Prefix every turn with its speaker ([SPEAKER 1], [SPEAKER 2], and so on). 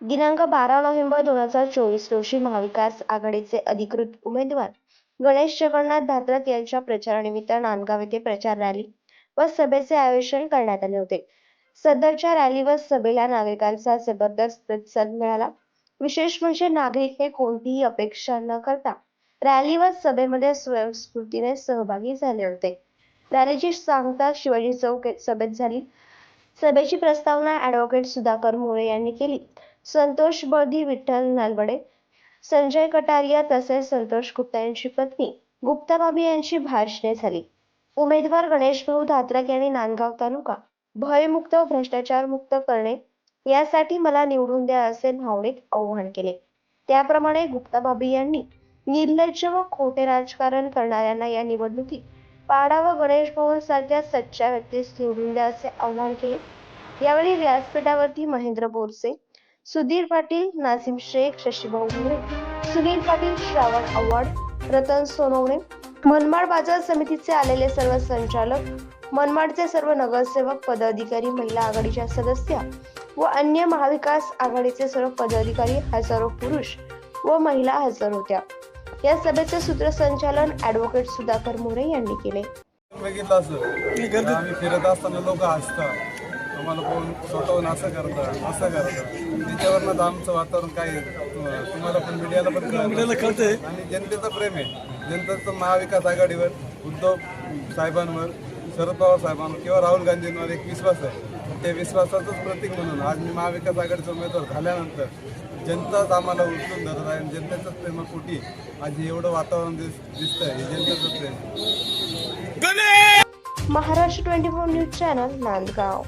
[SPEAKER 1] दिनांक बारा नोव्हेंबर दोन हजार चोवीस रोजी महाविकास आघाडीचे अधिकृत उमेदवार गणेश जगन्नाथ धात्रक यांच्या प्रचारानिमित्त नांदगाव येथे प्रचार रॅली व सभेचे आयोजन करण्यात आले होते. सदरच्या रॅली व सभेला नागरिकांचा जबरदस्त प्रतिसाद मिळाला. विशेष म्हणजे नागरिक हे कोणतीही अपेक्षा न करता रॅली व सभेमध्ये स्वयंस्फूर्तीने सहभागी झाले होते. रॅलीची सांगता शिवाजी चौक सभेत झाली. सभेची प्रस्तावना ऍडव्होकेट सुधाकर मोरे यांनी केली. संतोष बळदी विठ्ठल नालवडे संजय कटारिया तसेच संतोष गुप्ता यांची पत्नी गुप्ताबाबी यांची भाषणे झाली. उमेदवार गणेश भाऊ धात्रक यांनी नांदगाव तालुका भयमुक्त व भ्रष्टाचार मुक्त करणे यासाठी मला निवडून द्या असे भावनिक आवाहन केले. त्याप्रमाणे गुप्ताबाबी यांनी निर्लज्ज व खोटे राजकारण करणाऱ्यांना या निवडणुकीत पाडा व गणेश भाऊ सारख्या सच्च्या व्यक्तीस निवडून द्या असे आवाहन केले. यावेळी व्यासपीठावरती महेंद्र बोरसे सुधीर पाटील नासिम शेख शशीभाऊ मोरे सुनील पाटील श्रावण आव्हाड रतन सोनवणे मनमाड बाजार समितीचे आलेले सर्व संचालक मनमाडचे सर्व नगरसेवक पदाधिकारी महिला आघाडीच्या सदस्या व अन्य महाविकास आघाडीचे सर्व पदाधिकारी हजारो पुरुष व महिला हजर होत्या. या सभेचे सूत्रसंचालन ऍडव्होकेट सुधाकर मोरे यांनी केले.
[SPEAKER 2] बघितलं असं. आम्ही फिरत असताना लोक हसतात. आम्हाला कोण स्वतःहून असं करतं असं करतं. त्याच्यावरनं आमचं वातावरण काय आहे, तुम्हाला पण मीडियाला पण कळतं.
[SPEAKER 3] कळतंय.
[SPEAKER 2] आणि जनतेचं प्रेम आहे. जनतेचं महाविकास आघाडीवर उद्धव साहेबांवर शरद पवार साहेबांवर किंवा राहुल गांधींवर एक विश्वास आहे. त्या विश्वासाचंच प्रतीक म्हणून आज मी महाविकास आघाडीचा उमेदवार झाल्यानंतर जनताच आम्हाला उचलून धरत आहे आणि जनतेचंच प्रेमापोटी आज हे एवढं वातावरण दिस दिसतंय हे जनतेचं प्रेम
[SPEAKER 1] Maharashtra twenty four news channel Nandgaon.